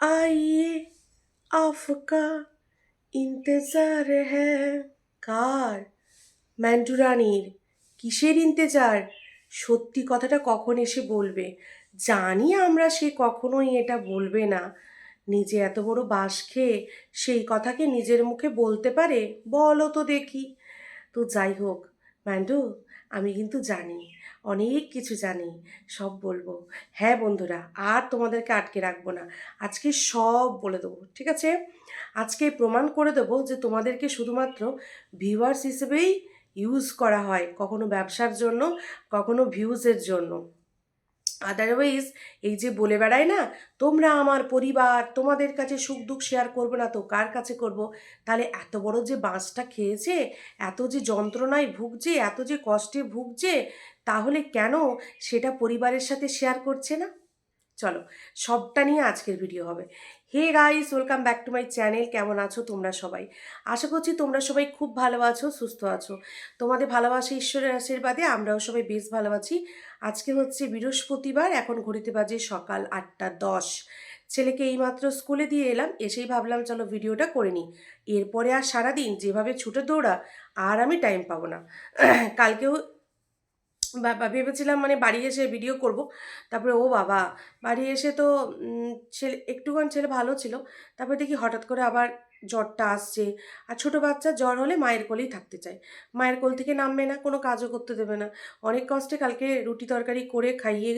आइए आपका इंतजार है কার ম্যান্টু রানীর কিসের ইন্তেজার সত্যি কথাটা কখন এসে বলবে জানি আমরা সে কখনোই এটা বলবে না নিজে এত বড় বাস খেয়ে সেই কথাকে নিজের মুখে বলতে পারে বলো তো দেখি তো যাই হোক ম্যান্ডু আমি কিন্তু জানি অনেক কিছু জানি, সব বলব। হ্যাঁ বন্ধুরা, আর তোমাদেরকে আটকে রাখব না। আজকে সব বলে দেবো, ঠিক আছে? আজকে প্রমাণ করে দেবো যে তোমাদেরকে শুধুমাত্র ভিউয়ার্স হিসেবেই ইউজ করা হয়, কখনো ব্যবসার জন্য, কখনো ভিউজের জন্য। আদারওয়াইজ এই যে বলে বেড়ায় না, তোমরা আমার পরিবার, তোমাদের কাছে সুখ দুঃখ শেয়ার করব না তো, কার কাছে করব? তাহলে এত বড় যে বাঁশটা খেয়েছে, এত যে যন্ত্রণায় ভুগছে, এত যে কষ্টে ভুগছে, তাহলে কেন সেটা পরিবারের সাথে শেয়ার করছে না? চলো, সবটা নিয়ে আজকের ভিডিও হবে। Hey guys welcome back to my channel কেমন আছো তোমরা সবাই? আশা করছি তোমরা সবাই খুব ভালো আছো, সুস্থ আছো। তোমাদের ভালোবাসা, ঈশ্বরের আশীর্বাদে আমরাও সবাই বেশ ভালো আছি। আজকে হচ্ছে বৃহস্পতিবার, এখন ঘড়িতে বাজে সকাল আটটা দশ। ছেলেকে এইমাত্র স্কুলে দিয়ে এলাম, এসেই ভাবলাম চলো ভিডিওটা করে নিই। এরপরে আর সারাদিন যেভাবে ছুটে দৌড়া, আর আমি টাইম পাবো না। কালকেও ভেবেছিলাম মানে বাড়ি এসে ভিডিও করব। তারপরে, ও বাবা, বাড়ি এসে তো ছেলে, একটুখানি ছেলে ভালো ছিল। তারপরে দেখি হঠাৎ করে আবার জ্বরটা আসছে। আর ছোটো বাচ্চা জ্বর হলে মায়ের কোলেই থাকতে চায়। মায়ের কোল থেকে নামবে না, কোনো কাজও করতে দেবে না। অনেক কষ্টে কালকে রুটি তরকারি করে খাইয়ে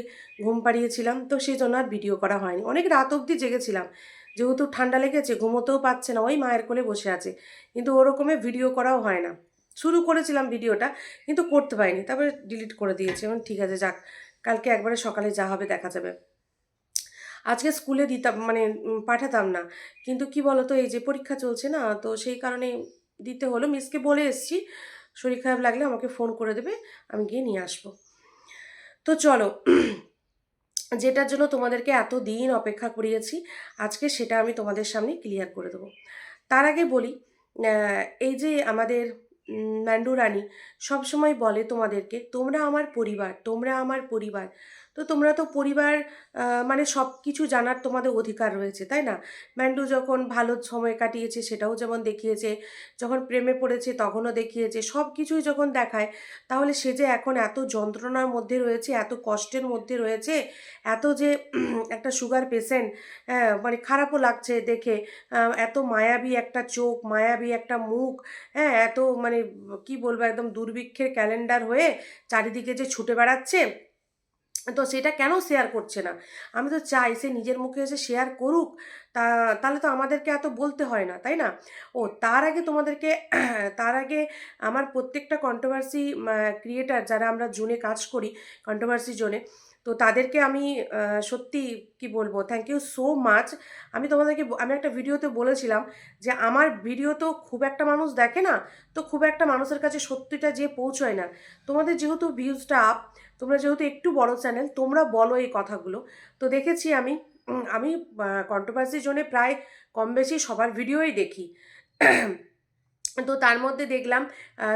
ঘুম পাড়িয়েছিলাম, তো সেই জন্য আর ভিডিও করা হয়নি। অনেক রাত অবধি জেগেছিলাম। যেহেতু ঠান্ডা লেগেছে, ঘুমোতেও পাচ্ছে না, ওই মায়ের কোলে বসে আছে। কিন্তু ওরকমে ভিডিও করাও হয় না। শুরু করেছিলাম ভিডিওটা, কিন্তু করতে পারিনি। তারপরে ডিলিট করে দিয়েছি এবং ঠিক আছে, যাক, কালকে একবারে সকালে যা হবে দেখা যাবে। আজকে স্কুলে দিতাম মানে পাঠাতাম না। কিন্তু কি বলতো, এই যে পরীক্ষা চলছে না, তো সেই কারণে দিতে হলো। মিসকে বলে এসছি, শরীর খারাপ লাগলে আমাকে ফোন করে দেবে, আমি গিয়ে নিয়ে আসব। তো চলো, যেটার জন্য তোমাদেরকে এত দিন অপেক্ষা করিয়েছি, আজকে সেটা আমি তোমাদের সামনে ক্লিয়ার করে দেবো। তার আগে বলি এই যে আমাদের ম্যান্ডু রানী সবসময় বলে তোমাদেরকে তোমরা আমার পরিবার তোমরা আমার পরিবার। তো তোমরা তো পরিবার মানে সব কিছু জানার তোমাদের অধিকার রয়েছে, তাই না? ম্যান্ডু যখন ভালো সময় কাটিয়েছে, সেটাও যেমন দেখিয়েছে, যখন প্রেমে পড়েছে তখনও দেখিয়েছে সব কিছুই যখন দেখায়, তাহলে সে যে এখন এত যন্ত্রণার মধ্যে রয়েছে, এত কষ্টের মধ্যে রয়েছে, এত যে একটা সুগার পেশেন্ট মানে খারাপও লাগছে দেখে এত মায়াবী একটা চোখ, মায়াবী একটা মুখ হ্যাঁ এত মানে কি বলব, একদম দুর্ভিক্ষের ক্যালেন্ডার হয়ে চারিদিকে যে ছুটে বেড়াচ্ছে তো সেটা কেন শেয়ার করছে না? আমি তো চাই সে নিজের মুখে এসে শেয়ার করুক তা, তাহলে তো আমাদেরকে এত বলতে হয় না, তাই না? ও, তার আগে তোমাদেরকে, তার আগে আমার প্রত্যেকটা কন্ট্রোভার্সি ক্রিয়েটার যারা আমরা জোনে কাজ করি কন্ট্রোভার্সি জোনে, তো তাদেরকে আমি সত্যি কি বলব থ্যাংক ইউ সো মাচ আমি তোমাদেরকে আমি একটা ভিডিওতে বলেছিলাম যে আমার ভিডিও তো খুব একটা মানুষ দেখে না, তো খুব একটা মানুষের কাছে সত্যিটা যে পৌঁছয় না। তোমাদের যেহেতু ভিউজটা আপ তোমরা যেহেতু একটু বড় চ্যানেল তোমরা বলো এই কথাগুলো। তো দেখেছি আমি আমি কন্ট্রোভার্সি জোনে প্রায় কম বেশি সবার ভিডিওই দেখি। তো তার মধ্যে দেখলাম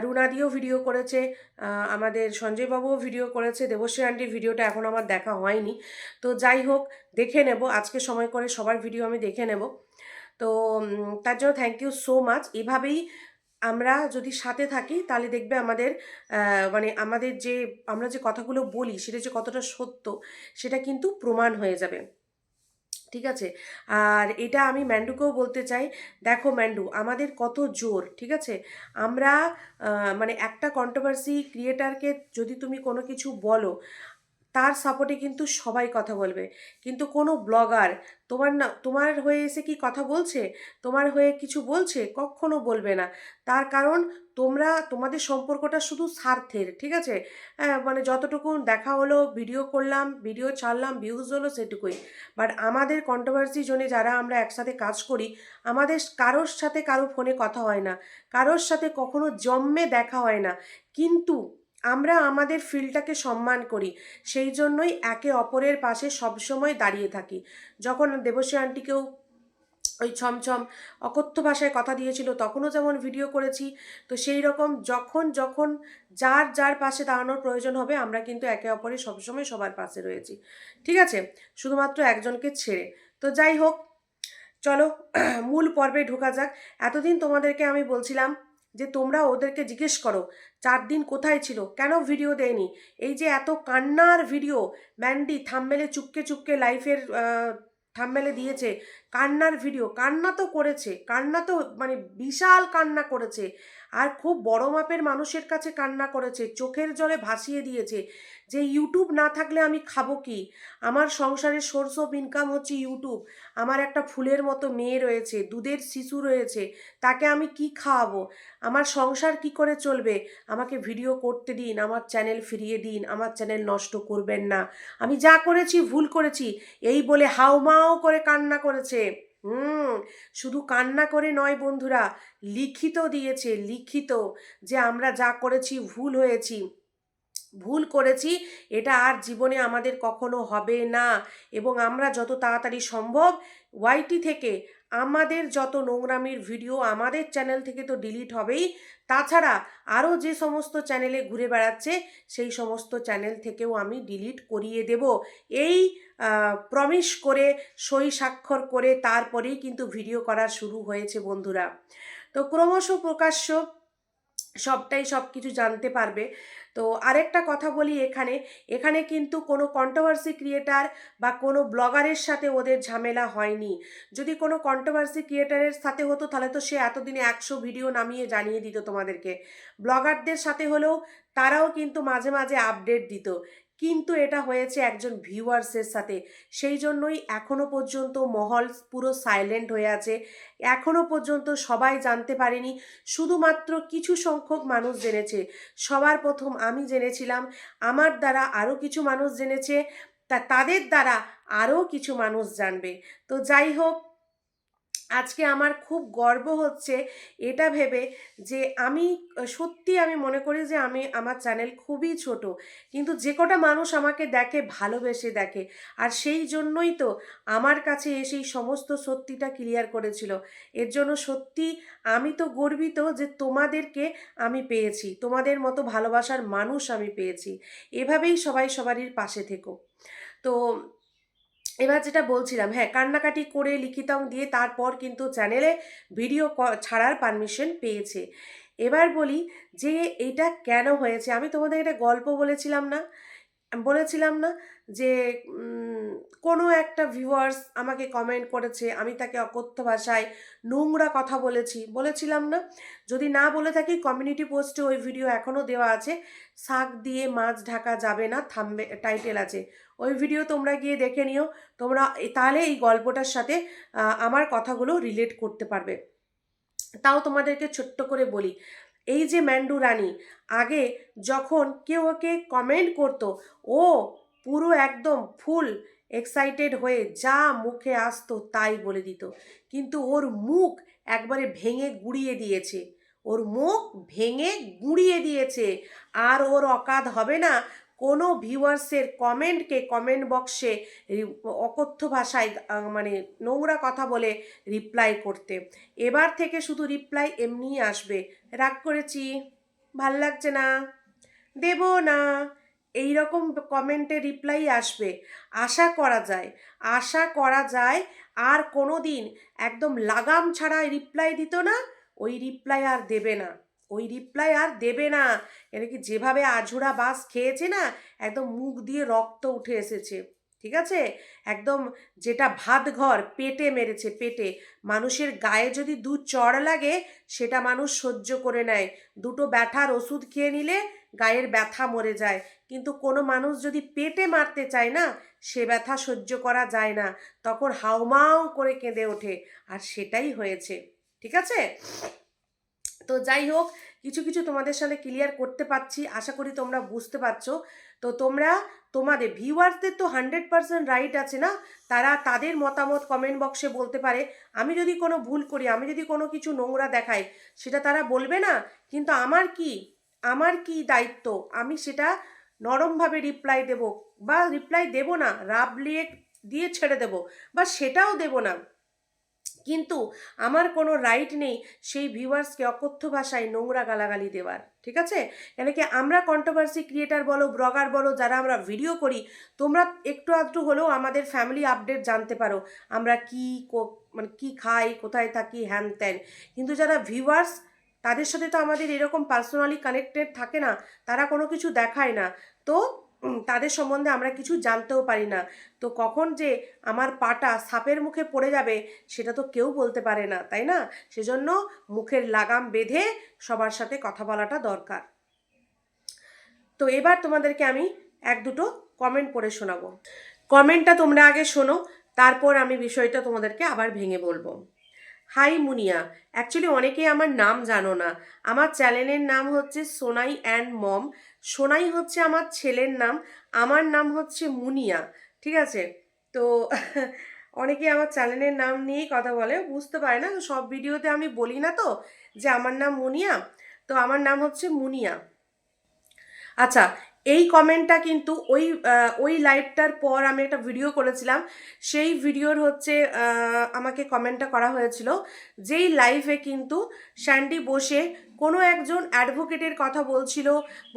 রুনাদিও ভিডিও করেছে আমাদের সঞ্জয়বাবুও ভিডিও করেছে, দেবশ্রী আন্টির ভিডিওটা এখন আমার দেখা হয়নি। তো যাই হোক, দেখে নেব, আজকে সময় করে সবার ভিডিও আমি দেখে নেব। তো তার জন্য থ্যাংক ইউ সো মাচ এভাবেই আমরা যদি সাথে থাকি, তাহলে দেখবে আমাদের মানে আমাদের যে, আমরা যে কথাগুলো বলি, সেটা যে কতটা সত্য, সেটা কিন্তু প্রমাণ হয়ে যাবে। ঠিক আছে? আর এটা আমি ম্যান্ডুকেও বলতে চাই। দেখো ম্যান্ডু, আমাদের কত জোর, ঠিক আছে? আমরা মানে একটা কন্ট্রোভার্সি ক্রিয়েটারকে যদি তুমি কোনো কিছু বলো তার সাপোর্টে কিন্তু সবাই কথা বলবে। কিন্তু কোনো ব্লগার তোমার না, তোমার হয়ে এসে কি কথা বলছে? তোমার হয়ে কিছু বলছে? কখনো বলবে না। তার কারণ তোমরা, তোমাদের সম্পর্কটা শুধু স্বার্থের, ঠিক আছে? হ্যাঁ মানে যতটুকু দেখা হলো ভিডিও করলাম ভিডিও ছাড়লাম ভিউজ হলো সেটুকুই। বাট আমাদের কন্ট্রোভার্সি জোনে যারা আমরা একসাথে কাজ করি, আমাদের কারোর সাথে কারও ফোনে কথা হয় না। কারোর সাথে কখনো জন্মে দেখা হয় না। কিন্তু আমরা আমাদের ফিল্ডটাকে সম্মান করি। সেই জন্যই একে অপরের পাশে সবসময় দাঁড়িয়ে থাকি। যখন দেবশ্রী আন্টিকেও ওই ছমছম, অকথ্য ভাষায় কথা দিয়েছিল, তখনও যেমন ভিডিও করেছি, তো সেই রকম যখন যখন যার যার পাশে দাঁড়ানোর প্রয়োজন হবে, আমরা কিন্তু একে অপরের সবসময় সবার পাশে রয়েছি। ঠিক আছে? শুধুমাত্র একজনকে ছেড়ে। তো যাই হোক, চলো, মূল পর্বে ঢোকা যাক। এতদিন তোমাদেরকে আমি বলছিলাম যে তোমরা ওদেরকে জিজ্ঞেস করো, চার দিন কোথায় ছিল? কেন ভিডিও দেয়নি? এই যে এত কান্নার ভিডিও ম্যান্ডি থাম্মেলে চুপকে চুপকে লাইফের থাম্মেলে দিয়েছে। কান্নার ভিডিও কান্না তো করেছে, কান্না তো মানে বিশাল কান্না করেছে। আর খুব বড় মাপের মানুষের কাছে কান্না করেছে, চোখের জলে ভাসিয়ে দিয়েছে। যে ইউটিউব না থাকলে আমি খাব কি? আমার সংসারের সোর্স অফ ইনকাম হচ্ছে ইউটিউব আমার একটা ফুলের মতো মেয়ে রয়েছে, দুধের শিশু রয়েছে, তাকে আমি কি খাওয়াবো? আমার সংসার কি করে চলবে? আমাকে ভিডিও করতে দিন, আমার চ্যানেল ফিরিয়ে দিন, আমার চ্যানেল নষ্ট করবেন না। আমি যা করেছি, ভুল করেছি, এই বলে হাউমাও করে কান্না করেছে। হুম, শুধু কান্না করে নয় বন্ধুরা, লিখিত দিয়েছে, লিখিত যে আমরা যা করেছি, ভুল হয়েছি। ভুল করেছি, এটা আর জীবনে আমাদের কখনো হবে না। এবং আমরা যত তাড়াতাড়ি সম্ভব ওয়াইটি থেকে আমাদের যত নোংরামির ভিডিও আমাদের চ্যানেল থেকে তো ডিলিট হবেই। তাছাড়া আরও যে সমস্ত চ্যানেলে ঘুরে বেড়াচ্ছে, সেই সমস্ত চ্যানেল থেকেও আমি ডিলিট করিয়ে দেব। এই প্রমিস করে, সই স্বাক্ষর করে তারপরেই কিন্তু ভিডিও করা শুরু হয়েছে বন্ধুরা। তো ক্রমশ প্রকাশ্য সবটাই সব কিছু জানতে পারবে। তো আরেকটা কথা বলি এখানে। এখানে কিন্তু কোনো কন্ট্রোভার্সি ক্রিয়েটার বা কোনো ব্লগারের সাথে ওদের ঝামেলা হয়নি। যদি কোনো কন্ট্রোভার্সি ক্রিয়েটারের সাথে হতো তাহলে তো সে এতদিনে একশো ভিডিও নামিয়ে জানিয়ে দিত তোমাদেরকে। ব্লগারদের সাথে হলেও তারাও কিন্তু মাঝে মাঝে আপডেট দিত। কিন্তু এটা হয়েছে একজন ভিউয়ার্সের সাথে। সেই জন্যই এখনও পর্যন্ত মহল পুরো সাইলেন্ট হয়ে আছে। এখনও পর্যন্ত সবাই জানতে পারেনি, শুধুমাত্র কিছু সংখ্যক মানুষ জেনেছে। সবার প্রথম আমি জেনেছিলাম, আমার দ্বারা আরও কিছু মানুষ জেনেছে, তা তাদের দ্বারা আরও কিছু মানুষ জানবে। তো যাই হোক আজকে আমার খুব গর্ব হচ্ছে এটা ভেবে যে আমি, সত্যি আমি মনে করি যে আমি, আমার চ্যানেল খুবই ছোট। কিন্তু যে কটা মানুষ আমাকে দেখে, ভালোবেসে দেখে, আর সেই জন্যই তো আমার কাছে এসেই সমস্ত সত্যিটা ক্লিয়ার করেছিল। এর জন্য সত্যি আমি তো গর্বিত যে তোমাদেরকে আমি পেয়েছি, তোমাদের মতো ভালোবাসার মানুষ আমি পেয়েছি। এভাবেই সবাই সবারই পাশে থেকো। তো এবার যেটা বলছিলাম হ্যাঁ কান্নাকাটি করে লিখিতং দিয়ে তারপর কিন্তু চ্যানেলে ভিডিও ছাড়ার পারমিশন পেয়েছে। এবার বলি যে এটা কেন হয়েছে? আমি তোমাদের একটা গল্প বলেছিলাম না? বলেছিলাম না যে কোনো একটা ভিউয়ার্স আমাকে কমেন্ট করেছে, আমি তাকে অকথ্য ভাষায় নোংরা কথা বলেছি। বলেছিলাম না? যদি না বলে থাকি কমিউনিটি পোস্টে ওই ভিডিও এখনও দেওয়া আছে। শাক দিয়ে মাছ ঢাকা যাবে না, থামবে টাইটেল আছে। ওই ভিডিও তোমরা গিয়ে দেখে নিও। তোমরা তাহলে এই গল্পটার সাথে আমার কথাগুলো রিলেট করতে পারবে। তাও তোমাদেরকে ছোট্ট করে বলি, এই যে ম্যান্ডু রানী, আগে যখন কেউ ওকে কমেন্ট করতো, ও পুরো একদম ফুল এক্সাইটেড হয়ে যা মুখে আসতো তাই বলে দিত। কিন্তু ওর মুখ একবারে ভেঙে গুড়িয়ে দিয়েছে। ওর মুখ ভেঙে গুঁড়িয়ে দিয়েছে। আর ওর অকাদ হবে না। কোনো ভিউয়ার্সের কমেন্টকে কমেন্ট বক্সে অকথ্য ভাষায় মানে নোংরা কথা বলে রিপ্লাই করতে। এবার থেকে শুধু রিপ্লাই এমনিই আসবে। রাগ করেছি, ভালো লাগছে না, দেব না। এই রকম কমেন্টে রিপ্লাই আসবে। আশা করা যায়, আশা করা যায় আর কোনো দিন একদম লাগাম ছাড়া রিপ্লাই দিত না, ওই রিপ্লাই আর দেবে না। ওই রিপ্লাই আর দেবে না। কেন কি যেভাবে আঝুরা বাস খেয়েছে না, একদম মুখ দিয়ে রক্ত উঠে এসেছে, ঠিক আছে? একদম যেটা ভাত ঘর পেটে মেরেছে, পেটে। মানুষের গায়ে যদি দু চড় লাগে, সেটা মানুষ সহ্য করে নেয়। দুটো ব্যথার ওষুধ খেয়ে নিলে গায়ের ব্যথা মরে যায়। কিন্তু কোনো মানুষ যদি পেটে মারতে চায় না, সে ব্যথা সহ্য করা যায় না। তখন হাউমাউ করে কেঁদে ওঠে। আর সেটাই হয়েছে, ঠিক আছে? তো যাই হোক, কিছু কিছু তোমাদের সাথে ক্লিয়ার করতে পারছি, আশা করি তোমরা বুঝতে পারছ। তো তোমরা, তোমাদের ভিউয়ার্সদের তো হান্ড্রেড পারসেন্ট রাইট আছে না? তারা তাদের মতামত কমেন্ট বক্সে বলতে পারে। আমি যদি কোনো ভুল করি, আমি যদি কোনো কিছু নোংরা দেখাই, সেটা তারা বলবে না? কিন্তু আমার কি? আমার কি দায়িত্ব? আমি সেটা নরমভাবে রিপ্লাই দেব বা রিপ্লাই দেব না, রাব লিয়ে দিয়ে ছেড়ে দেব, বা সেটাও দেব না। কিন্তু আমার কোনো রাইট নেই সেই ভিউয়ার্সকে অকথ্য ভাষায় নোংরা গালাগালি দেওয়ার, ঠিক আছে? কেন কি আমরা কন্ট্রোভার্সি ক্রিয়েটার বলো ব্লগার বলো, যারা আমরা ভিডিও করি, তোমরা একটু আধটু হলেও আমাদের ফ্যামিলি আপডেট জানতে পারো, আমরা কি মানে কি খাই, কোথায় থাকি, হ্যান ত্যান। কিন্তু যারা ভিউয়ার্স তাদের সাথে তো আমাদের এরকম পার্সোনালি কানেক্টেড থাকে না, তারা কোনো কিছু দেখায় না। তো তাদের সম্বন্ধে আমরা কিছু জানতেও পারি না। তো কখন যে আমার পাটা সাপের মুখে পড়ে যাবে, সেটা তো কেউ বলতে পারে না, তাই না? সেজন্য মুখের লাগাম বেঁধে সবার সাথে কথা বলাটা দরকার। তো এবার তোমাদেরকে আমি এক দুটো কমেন্ট পড়ে শোনাবো। কমেন্টটা তোমরা আগে শোনো, তারপর আমি বিষয়টা তোমাদেরকে আবার ভেঙে বলব। হাই মুনিয়া অ্যাকচুয়ালি অনেকেই আমার নাম জানো না। আমার চ্যানেলের নাম হচ্ছে সোনাই অ্যান্ড মম সোনাই হচ্ছে আমার ছেলের নাম, আমার নাম হচ্ছে মুনিয়া, ঠিক আছে? তো অনেকে আমার চ্যানেলের নাম নিয়েই কথা বলে, বুঝতে পারে না? সব ভিডিওতে আমি বলি না তো যে আমার নাম মুনিয়া, তো আমার নাম হচ্ছে মুনিয়া। আচ্ছা এই কমেন্টটা কিন্তু ওই ওই লাইভটার পর আমি একটা ভিডিও করেছিলাম। সেই ভিডিওর হচ্ছে আমাকে কমেন্টটা করা হয়েছিল। যেই লাইভে কিন্তু স্যান্ডি বসে কোনো একজন অ্যাডভোকেটের কথা বলছিল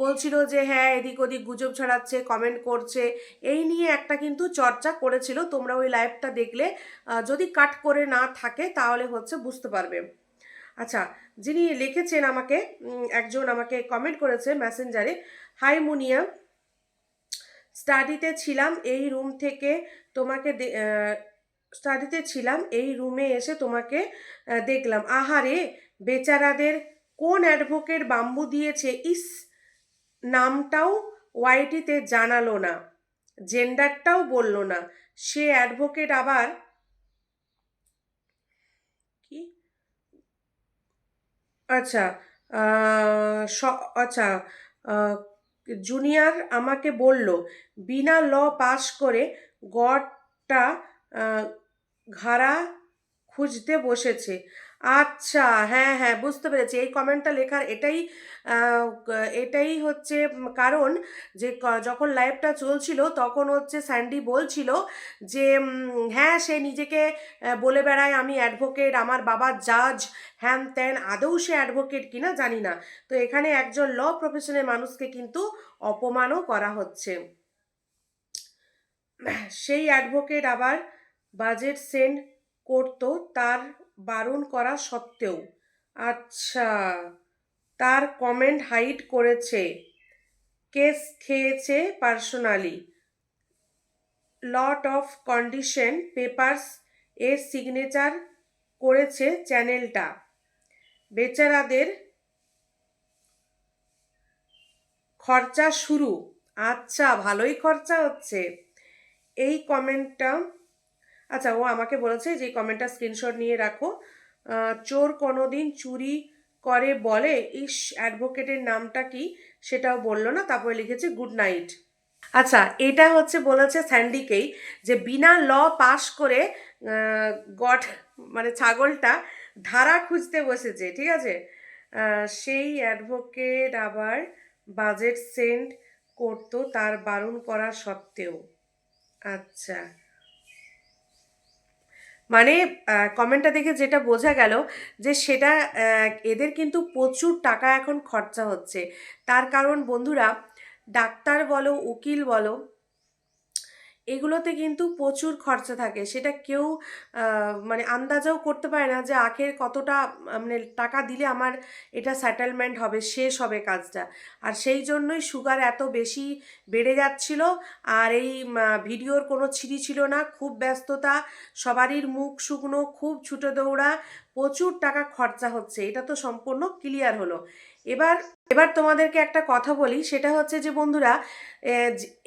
বলছিল যে হ্যাঁ এদিক ওদিক গুজব ছড়াচ্ছে কমেন্ট করছে। এই নিয়ে একটা কিন্তু চর্চা করেছিল। তোমরা ওই লাইভটা দেখলে যদি কাট করে না থাকে, তাহলে হচ্ছে বুঝতে পারবে। আচ্ছা যিনি লিখেছেন আমাকে একজন আমাকে কমেন্ট করেছে মেসেঞ্জারে হাই মুনিয়া। স্টাডিতে ছিলাম এই রুম থেকে তোমাকে স্টাডিতে ছিলাম এই রুমে এসে তোমাকে দেখলাম। আহারে, বেচারাদের কোন অ্যাডভোকেট বাম্বু দিয়েছে? ইস, নামটাও ওয়াইটিতে জানালো না, জেন্ডারটাও বলল না। সে অ্যাডভোকেট আবার কি? আচ্ছা আচ্ছা জুনিয়র আমাকে বলল, বিনা ল পাস করে গডটা ঘাড়া খুঁজতে বসেছে। আচ্ছা হ্যাঁ হ্যাঁ বুঝতে পেরেছি। এই কমেন্টটা লেখার এটাই এটাই হচ্ছে কারণ যে ক- যখন লাইভটা চলছিল তখন হচ্ছে স্যান্ডি বলছিল যে হ্যাঁ সে নিজেকে বলে বেড়ায়, আমি অ্যাডভোকেট আমার বাবা জাজ হ্যান ত্যান আদৌ সে অ্যাডভোকেট কিনা জানি না। তো এখানে একজন ল প্রফেশনের মানুষকে কিন্তু অপমানও করা হচ্ছে। সেই অ্যাডভোকেট আবার বাজেট সেন্ড করতো তার বারণ করা সত্ত্বেও। আচ্ছা তার কমেন্ট হাইড করেছে। কেস খেয়েছে personally. Lot of condition papers এর সিগনেচার করেছে চ্যানেলটা। বেচারাদের খরচা শুরু। আচ্ছা ভালোই খরচা হচ্ছে। এই কমেন্টটা আচ্ছা ও আমাকে বলেছে যে কমেন্টটা স্ক্রিনশট নিয়ে রাখো। চোর কোনোদিন চুরি করে বলে, ইস অ্যাডভোকেটের নামটা কি? সেটাও বলল না, তারপরে লিখেছে গুড নাইট আচ্ছা এটা হচ্ছে বলেছে স্যান্ডিকেই যে বিনা ল পাস করে গট মানে ছাগলটা ধারা খুঁজতে বসেছে, ঠিক আছে? সেই অ্যাডভোকেট আবার বাজেট সেন্ড করতো তার বারণ করা সত্ত্বেও। আচ্ছা। মানে কমেন্টটা দেখে যেটা বোঝা গেল যে সেটা এদের কিন্তু প্রচুর টাকা এখন খরচা হচ্ছে। তার কারণ বন্ধুরা, ডাক্তার বলো, উকিল বলো এগুলোতে কিন্তু প্রচুর খরচা থাকে। সেটা কেউ মানে আন্দাজও করতে পারে না যে আখের কতটা মানে টাকা দিলে আমার এটা সেটেলমেন্ট হবে, শেষ হবে কাজটা। আর সেই জন্যই সুগার এত বেশি বেড়ে যাচ্ছিল। আর এই ভিডিওর কোনো ছিরি ছিল না। খুব ব্যস্ততা, সবারই মুখ শুকনো, খুব ছুটে দৌড়া প্রচুর টাকা খরচা হচ্ছে। এটা তো সম্পূর্ণ ক্লিয়ার হলো। এবার এবার তোমাদেরকে একটা কথা বলি, সেটা হচ্ছে যে বন্ধুরা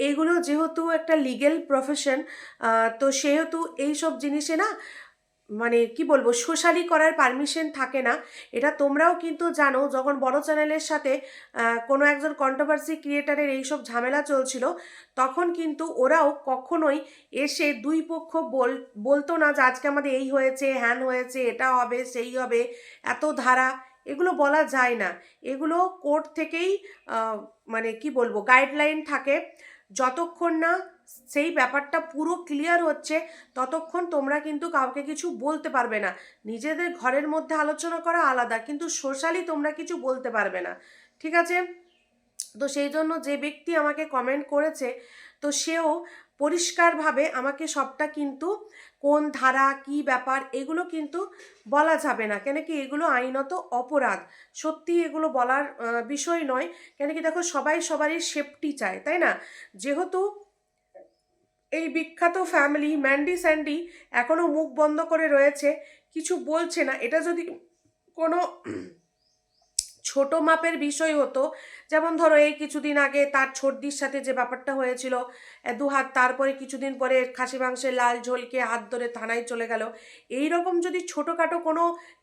এগুলো যেহেতু একটা লিগেল প্রফেশন তো সেহেতু এইসব জিনিসে না মানে কি বলব, সোশ্যালি করার পারমিশন থাকে না। এটা তোমরাও কিন্তু জানো, যখন বড় চ্যানেলের সাথে কোনো একজন কন্ট্রোভার্সি ক্রিয়েটারের এইসব ঝামেলা চলছিল, তখন কিন্তু ওরাও কখনোই এসে দুই পক্ষ বল, বলতো না যে আজকে আমাদের এই হয়েছে, হ্যান হয়েছে, এটা হবে, সেই হবে, এত ধারা। এগুলো বলা যায় না। এগুলো কোর্ট থেকেই মানে কি বলব গাইডলাইন থাকে। যতক্ষণ না সেই ব্যাপারটা পুরো ক্লিয়ার হচ্ছে, ততক্ষণ তোমরা কিন্তু কাউকে কিছু বলতে পারবে না। নিজেদের ঘরের মধ্যে আলোচনা করা আলাদা, কিন্তু সোশ্যালি তোমরা কিছু বলতে পারবে না। ঠিক আছে? তো সেই জন্য যে ব্যক্তি আমাকে কমেন্ট করেছে, তো সেও পরিষ্কারভাবে আমাকে সবটা কিন্তু কোন ধারা, কি ব্যাপার, এগুলো কিন্তু বলা যাবে না। কেন কি এগুলো আইনত অপরাধ। সত্যি এগুলো বলার বিষয় নয়। কেন কি দেখো, সবাই সবারই সেফটি চায়, তাই না? যেহেতু এই বিখ্যাত ফ্যামিলি ম্যান্ডি স্যান্ডি এখনও মুখ বন্ধ করে রয়েছে, কিছু বলছে না। এটা যদি কোনো ছোট মাপের বিষয় হতো। যেমন ধরো, এই কিছুদিন আগে তার ছোটদির সাথে যে ব্যাপারটা হয়েছিল দু হাত, তারপরে কিছুদিন পরে খাসি মাংসের লাল ঝোলকে হাত ধরে থানায় চলে গেল। এই রকম যদি ছোটোখাটো কোনো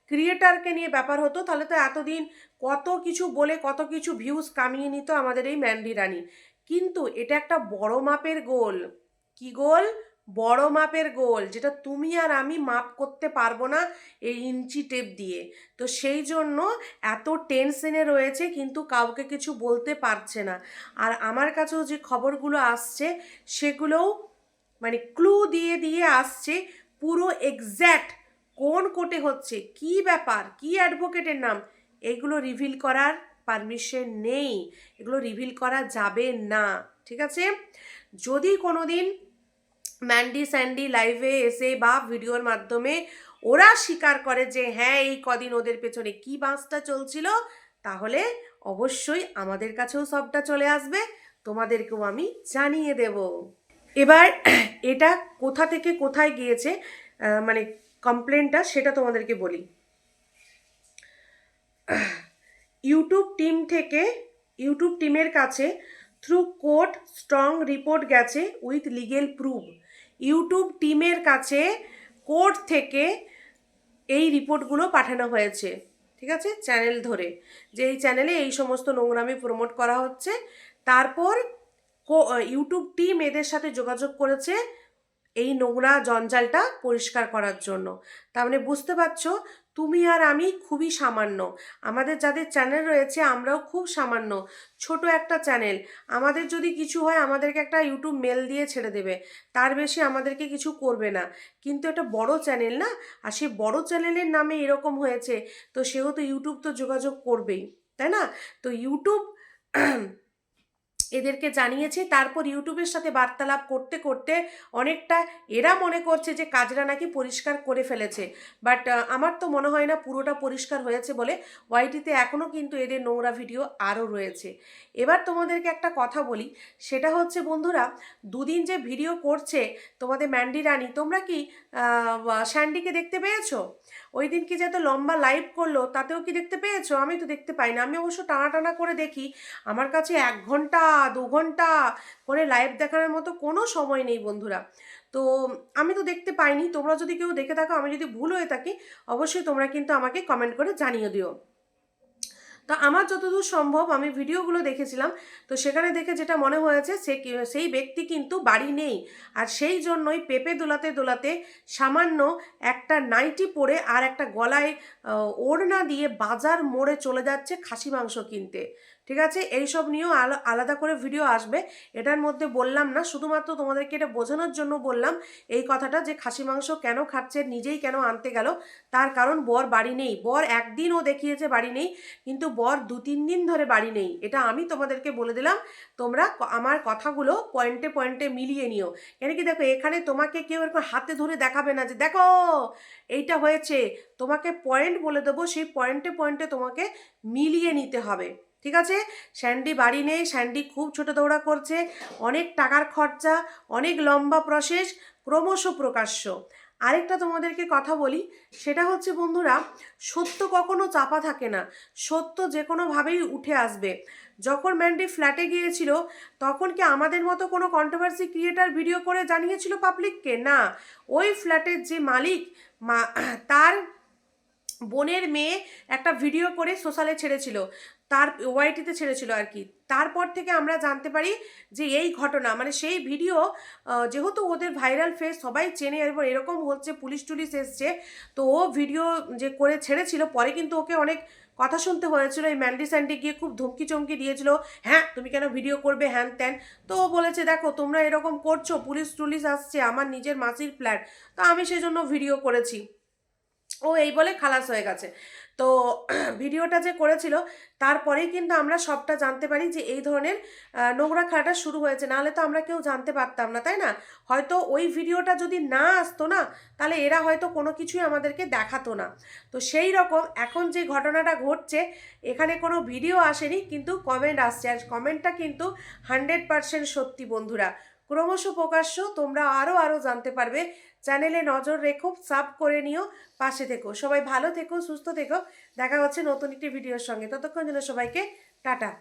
ক্রিয়েটারকে নিয়ে ব্যাপার হতো, তাহলে তো এতদিন কত কিছু বলে, কত কিছু ভিউজ কামিয়ে নিত আমাদের এই ম্যান্ডি রানী। কিন্তু এটা একটা বড় মাপের গোল। কি গোল? বড় মাপের গোল, যেটা তুমি আর আমি মাপ করতে পারব না এই ইঞ্চি টেপ দিয়ে। তো সেই জন্য এত টেনশনে রয়েছে, কিন্তু কাউকে কিছু বলতে পারছে না। আর আমার কাছেও যে খবরগুলো আসছে, সেগুলোও মানে ক্লু দিয়ে দিয়ে আসছে, পুরো এক্স্যাক্ট কোন কোর্টে হচ্ছে, কি ব্যাপার, কি অ্যাডভোকেটের নাম, এগুলো রিভিল করার পারমিশন নেই। এগুলো রিভিল করা যাবে না, ঠিক আছে? যদি কোনো দিন ম্যান্ডি স্যান্ডি লাইভে এসে বা ভিডিওর মাধ্যমে ওরা স্বীকার করে যে হ্যাঁ এই কদিন ওদের পেছনে কি বাঁশটা চলছিল? তাহলে অবশ্যই আমাদের কাছেও সবটা চলে আসবে। তোমাদেরকেও আমি জানিয়ে দেব। এবার এটা কোথা থেকে কোথায় গিয়েছে মানে কমপ্লেনটা সেটা তোমাদেরকে বলি। ইউটিউব টিম থেকে ইউটিউব টিমের কাছে থ্রু কোর্ট স্ট্রং রিপোর্ট গেছে উইথ লিগেল প্রুফ ইউটিউব টিমের কাছে কোর্ট থেকে এই রিপোর্টগুলো পাঠানো হয়েছে, ঠিক আছে? চ্যানেল ধরে। যে এই চ্যানেলে এই সমস্ত নোংরামি প্রমোট করা হচ্ছে। তারপর ইউটিউব টিম এদের সাথে যোগাযোগ করেছে এই নোংরা জঞ্জালটা পরিষ্কার করার জন্য। তার মানে বুঝতে পারছ তুমি আর আমি খুবই সামান্য। আমাদের যাদের চ্যানেল রয়েছে, আমরাও খুব সামান্য। ছোট একটা চ্যানেল আমাদের যদি কিছু হয়, আমাদেরকে একটা ইউটিউব মেল দিয়ে ছেড়ে দেবে। তার বেশি আমাদেরকে কিছু করবে না। কিন্তু এটা বড় চ্যানেল না? আর সেই বড় চ্যানেলের নামে এরকম হয়েছে, তো সেহেতু ইউটিউব তো যোগাযোগ করবেই, তাই না? তো ইউটিউব এদেরকে জানিয়েছে। তারপর ইউটিউবের সাথে বার্তালাপ করতে করতে অনেকটা এরা মনে করছে যে কাজরা নাকি পরিষ্কার করে ফেলেছে। বাট আমার তো মনে হয় না পুরোটা পরিষ্কার হয়েছে বলে ওয়াইটিতে এখনও কিন্তু এদের নোংরা ভিডিও আরও রয়েছে। এবার তোমাদেরকে একটা কথা বলি। সেটা হচ্ছে, বন্ধুরা, দুদিন যে ভিডিও করছে তোমাদের ম্যান্ডি রানী, তোমরা কি স্যান্ডিকে দেখতে পেয়েছ? ওই দিন কি যেহেতু লম্বা লাইভ করল, তাতেও কি দেখতে পেয়েছ? আমি তো দেখতে পাই না আমি অবশ্য টানা টানা করে দেখি। আমার কাছে এক ঘণ্টা, দু ঘণ্টা করে লাইভ দেখানোর মতো কোনো সময় নেই, বন্ধুরা। তো আমি তো দেখতে পাইনি। তোমরা যদি কেউ দেখে থাকো, আমি যদি ভুল হয়ে থাকি, অবশ্যই তোমরা কিন্তু আমাকে কমেন্ট করে জানিয়ে দিও। তো আমার যতদূর সম্ভব আমি ভিডিওগুলো দেখেছিলাম, তো সেখানে দেখে যেটা মনে হয়েছে সে সেই ব্যক্তি কিন্তু বাড়ি নেই। আর সেই জন্যই পেপে দোলাতে দোলাতে সামান্য একটা নাইটি পরে আর একটা গলায় ওড়না দিয়ে বাজার মোড়ে চলে যাচ্ছে খাসি মাংস কিনতে। ঠিক আছে? এইসব নিয়েও আলা- আলাদা করে ভিডিও আসবে। এটার মধ্যে বললাম না, শুধুমাত্র তোমাদেরকে এটা বোঝানোর জন্য বললাম, এই কথাটা যে খাসি মাংস কেন খাচ্ছে, নিজেই কেন আনতে গেল, তার কারণ বর বাড়ি নেই। বর একদিন ও দেখিয়েছে বাড়ি নেই, কিন্তু বর দু, তিন দিন ধরে বাড়ি নেই। এটা আমি তোমাদেরকে বলে দিলাম, তোমরা আমার কথাগুলো পয়েন্টে পয়েন্টে মিলিয়ে নিও। কেন কি দেখো, এখানে তোমাকে কেউ এরকম হাতে ধরে দেখাবে না যে, দেখো, এইটা হয়েছে। তোমাকে পয়েন্ট বলে দেবো, সেই পয়েন্টে পয়েন্টে তোমাকে মিলিয়ে নিতে হবে। ঠিক আছে? স্যান্ডি বাড়ি নেই স্যান্ডি খুব ছোট দৌড়া করছে, অনেক টাকার খরচা, অনেক লম্বা প্রসেস ক্রমশ প্রকাশ্য। আরেকটা তোমাদেরকে কথা বলি, সেটা হচ্ছে বন্ধুরা, সত্য কখনো চাপা থাকে না, সত্য যে কোনোভাবেই উঠে আসবে। যখন ম্যান্ডি ফ্ল্যাটে গিয়েছিল, তখন কি আমাদের মতো কোনো কন্ট্রোভার্সি ক্রিয়েটার ভিডিও করে জানিয়েছিল পাবলিককে না, ওই ফ্ল্যাটের যে মালিক, মা, তার বোনের মেয়ে একটা ভিডিও করে সোশ্যালে ছেড়েছিল। তার ওয়াইটিতে ছেড়েছিল আর কি। তারপর থেকে আমরা জানতে পারি যে এই ঘটনা মানে সেই ভিডিও যেহেতু ওদের ভাইরাল ফেস, সবাই চেনে, এরপর এরকম হচ্ছে, পুলিশ টুলিশ এসছে, তো ও ভিডিও যে করে ছেড়েছিল, পরে কিন্তু ওকে অনেক কথা শুনতে হয়েছিল, এই ম্যান্ডি স্যান্ডি গিয়ে খুব ধমকি চমকি দিয়েছিল হ্যাঁ তুমি কেন ভিডিও করবে, হ্যান ত্যান? তো ও বলেছে, দেখো, তোমরা এরকম করছ, পুলিশ টুলিশ আসছে, আমার নিজের মাসির ফ্ল্যাট। তো আমি সেই জন্য ভিডিও করেছি। ও এই বলে খালাস হয়ে গেছে। তো ভিডিওটা যে করেছিল, তারপরেই কিন্তু আমরা সবটা জানতে পারি যে এই ধরনের নোংরা খেলাটা শুরু হয়েছে। নাহলে তো আমরা কেউ জানতে পারতাম না, তাই না? হয়তো ওই ভিডিওটা যদি না আসতো না, তাহলে এরা হয়তো কোনো কিছুই আমাদেরকে দেখাতো না। তো সেই রকম এখন যে ঘটনাটা ঘটছে, এখানে কোনো ভিডিও আসেনি, কিন্তু কমেন্ট আসছে। আর কমেন্টটা কিন্তু হান্ড্রেড পারসেন্ট সত্যি বন্ধুরা। ক্রমশ প্রকাশ্য তোমরা আরও আরও জানতে পারবে চ্যানেলে নজর রেখো, সাব করে নিও, পাশে থেকো। সবাই ভালো থেকো, সুস্থ থেকো। দেখা হচ্ছে নতুন একটি ভিডিওর সঙ্গে। ততক্ষণ যেন সবাইকে টাটা।